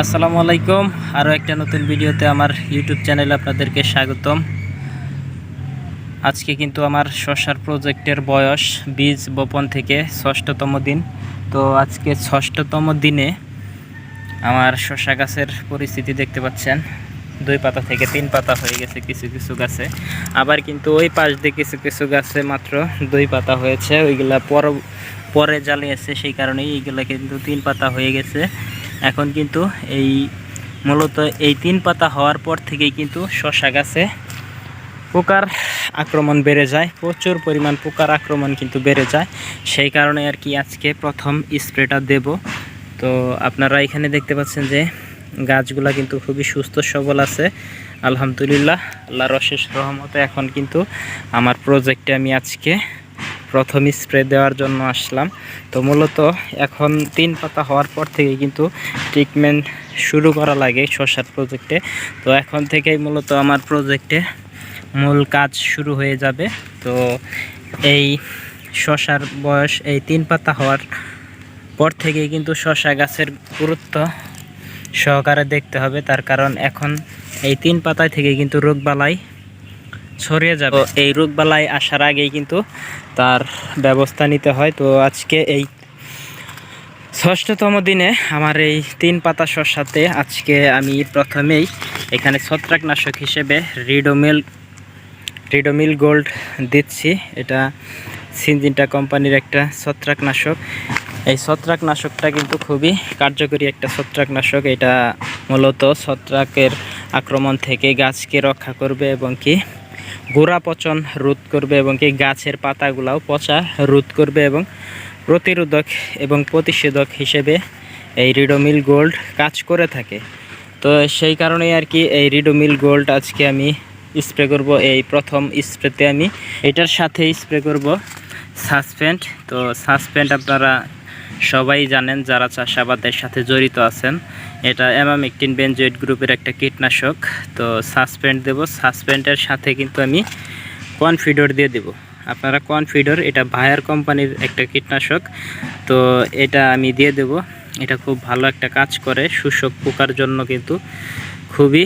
আসসালামু আলাইকুম। আরও একটা নতুন ভিডিওতে আমার ইউটিউব চ্যানেলে আপনাদেরকে স্বাগতম। আজকে কিন্তু আমার শশার প্রজেক্টের বয়স বীজ বপন থেকে ষষ্ঠতম দিন। তো আজকে ষষ্ঠতম দিনে আমার শশা গাছের পরিস্থিতি দেখতে পাচ্ছেন। দুই পাতা থেকে তিন পাতা হয়ে গেছে কিছু কিছু গাছে। আবার কিন্তু ওই পাশ দিয়ে কিছু কিছু গাছে মাত্র দুই পাতা হয়েছে। ওইগুলা পর পরে জ্বালিয়েছে, সেই কারণেই এইগুলা কিন্তু তিন পাতা হয়ে গেছে। এখন কিন্তু এই মূলত এই তিন পাতা হওয়ার পর থেকেই কিন্তু শশা গাছে পোকার আক্রমণ বেড়ে যায়, প্রচুর পরিমাণ পোকার আক্রমণ কিন্তু বেড়ে যায়। সেই কারণে আর কি আজকে প্রথম স্প্রেটা দেব। তো আপনারা এখানে দেখতে পাচ্ছেন যে গাছগুলা কিন্তু খুবই সুস্থ সবল আছে। আলহামদুলিল্লাহ, আল্লাহর অশেষ রহমতে এখন কিন্তু আমার প্রজেক্টে আমি আজকে প্রথম স্প্রে দেওয়ার জন্য আসলাম। তো মূলত এখন তিন পাতা হওয়ার পর থেকে কিন্তু ট্রিটমেন্ট শুরু করা লাগে শশার প্রজেক্টে তো এখন থেকেই মূলত আমার প্রজেক্টে মূল কাজ শুরু হয়ে যাবে। তো এই শশার বয়স এই তিন পাতা হওয়ার পর থেকেই কিন্তু শশা গাছের গুরুত্ব সহকারে দেখতে হবে। তার কারণ এখন এই তিন পাতায় থেকে কিন্তু রোগবালাই ছড়িয়ে যাবে। এই রোগবালাই আসার আগেই কিন্তু তার ব্যবস্থা নিতে হয়। তো আজকে এই ষষ্ঠতম দিনে আমার এই তিন পাতা শসাতে আজকে আমি প্রথমেই এখানে ছত্রাকনাশক হিসেবে রিডোমিল রিডোমিল গোল্ড দিচ্ছি। এটা সিনজিনটা কোম্পানির একটা ছত্রাকনাশক। এই ছত্রাকনাশকটা কিন্তু খুবই কার্যকরী একটা ছত্রাকনাশক। এটা মূলত ছত্রাকের আক্রমণ থেকে গাছকে রক্ষা করবে এবং কি গোড়া পচন রোধ করবে এবং কি গাছের পাতাগুলাও পচা রোধ করবে এবং প্রতিরোধক এবং প্রতিষেধক হিসেবে এই রিডোমিল গোল্ড কাজ করে থাকে। তো সেই কারণেই আর কি এই রিডোমিল গোল্ড আজকে আমি স্প্রে করব, এই প্রথম স্প্রেতে আমি। এটার সাথে স্প্রে করব সাসপেন্ট। তো সাসপেন্ট আপনারা সবাই জানেন যারা চাষাবাদের সাথে জড়িত আছেন, এটা অ্যামামেকটিন বেনজয়েড গ্রুপের একটা কীটনাশক। তো সাসপেন্ড দেব, সাসপেন্ডের সাথে কিন্তু আমি কনফিডর দিয়ে দেব। আপনারা কনফিডর, এটা ভায়ার কোম্পানির একটা কীটনাশক। তো এটা আমি দিয়ে দেব। এটা খুব ভালো একটা কাজ করে, শোষক পোকার জন্য কিন্তু খুবই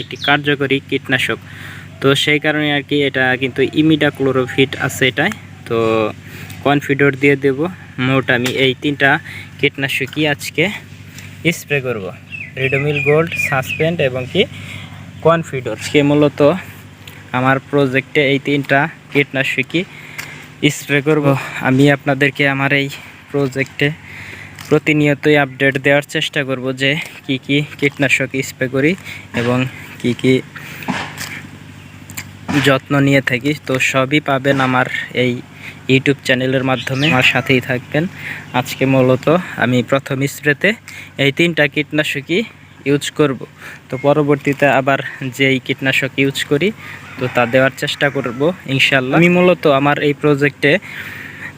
একটি কার্যকরী কীটনাশক। তো সেই কারণে আর কি এটা কিন্তু ইমিডা ক্লোরোফিট আছে এটায়। তো কনফিডর দিয়ে দেব। মোট আমি এই তিনটা কীটনাশকই আজকে স্প্রে করব। রিডোমিল গোল্ড সাসপেন্ড এবং কি কনফিডর সে মূলত আমার প্রজেক্টে এই তিনটা কীটনাশকই স্প্রে করব। আমি আপনাদেরকে আমার এই প্রজেক্টে প্রতিনিয়তই আপডেট দেওয়ার চেষ্টা করব যে কি কি কীটনাশক স্প্রে করি এবং কি কি যত্ন নিয়ে থাকি। তো সবই পাবেন আমার এই ইউটিউব চ্যানেলের মাধ্যমে আমার সাথেই থাকবেন। আজকে মূলত আমি প্রথম স্প্রেতে এই তিনটা কীটনাশকই ইউজ করব। তো পরবর্তীতে আবার যেই কীটনাশক ইউজ করি, তো তা দেওয়ার চেষ্টা করব ইনশাল্লাহ আমি মূলত আমার এই প্রজেক্টে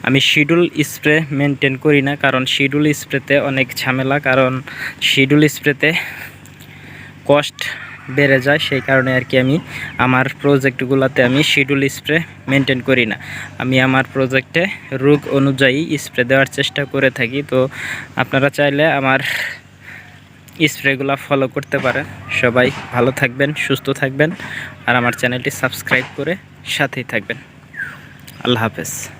আমি শিডিউল স্প্রে মেনটেন করি না, কারণ শিডিউল স্প্রেতে অনেক ঝামেলা, কারণ শিডিউল স্প্রেতে কস্ট বেড়ে যায়, সেই কারণে আর কি আমি আমার প্রজেক্টগুলোতে আমি শিডিউল স্প্রে মেনটেন করি না। আমি আমার প্রজেক্টে রোগ অনুযায়ী স্প্রে দেওয়ার চেষ্টা করে থাকি। তো আপনারা চাইলে আমার স্প্রেগুলো ফলো করতে পারেন। সবাই ভালো থাকবেন, সুস্থ থাকবেন। আর আমার চ্যানেলটি সাবস্ক্রাইব করে সাথেই থাকবেন। আল্লাহ হাফেজ।